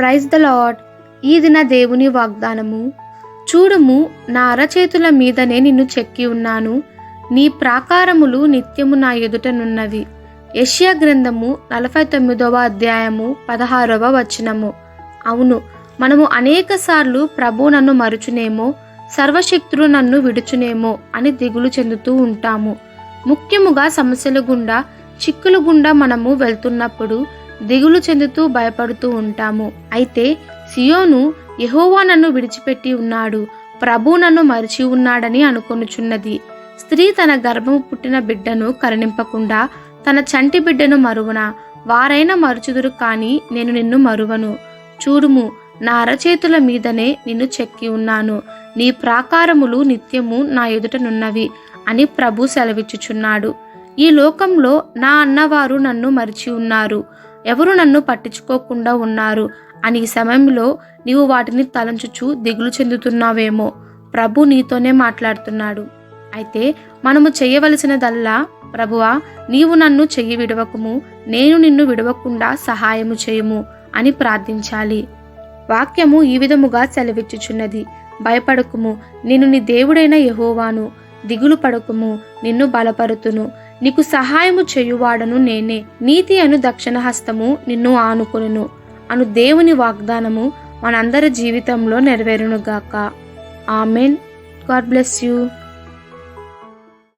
Praise the lord ఈ దిన దేవుని వాగ్దానము. చూడుము నా అరచేతుల మీదనే నిన్ను చెక్కి ఉన్నాను. నీ ప్రాకారములు నిత్యము నా ఎదుటనున్నవి యష్యా గ్రంథము నలభై తొమ్మిదవ అధ్యాయము పదహారవ వచనము. అవును మనము అనేక సార్లు ప్రభు నన్ను మరుచునేమో సర్వశక్తులు నన్ను విడుచునేమో అని దిగులు చెందుతూ ఉంటాము. ముఖ్యముగా సమస్యల గుండా చిక్కులు గుండా మనము వెళ్తున్నప్పుడు దిగులు చెందుతూ భయపడుతూ ఉంటాము. అయితే సియోను యహోవా నన్ను విడిచిపెట్టి ఉన్నాడు. ప్రభు నన్ను మరిచి ఉన్నాడని అనుకొనుచున్నది. స్త్రీ తన గర్భము పుట్టిన బిడ్డను కరుణింపకుండా తన చంటి బిడ్డను మరువన? వారైనా మరుచుదురు కాని నేను నిన్ను మరువను. చూడుము నా అరచేతుల మీదనే నిన్ను చెక్కి ఉన్నాను. నీ ప్రాకారములు నిత్యము నా ఎదుటనున్నవి అని ప్రభు సెలవిచ్చుచున్నాడు. ఈ లోకంలో నా అన్నవారు నన్ను మరిచి ఉన్నారు. ఎవరు నన్ను పట్టించుకోకుండా ఉన్నారు? అని ఈ సమయంలో నీవు వాటిని తలంచుచు దిగులు చెందుతున్నావేమో? ప్రభు నీతోనే మాట్లాడుతున్నాడు. అయితే మనము చేయవలసినదల్లా ప్రభువా నీవు నన్ను చెయ్యి విడవకుము నేను నిన్ను విడవకుండా సహాయము చేయుము అని ప్రార్థించాలి. వాక్యము ఈ విధముగా సెలవిచ్చుచున్నది. భయపడకుము నేను నీ దేవుడైన యహోవాను దిగులు పడకుము నిన్ను బలపరుతును. నీకు సహాయము చేయువాడను నేనే. నీతి అను దక్షిణ హస్తము నిన్ను ఆనుకొనును. అను దేవుని వాగ్దానము మనందరి జీవితంలో నెరవేరునుగాక. ఆమెన్. God bless you.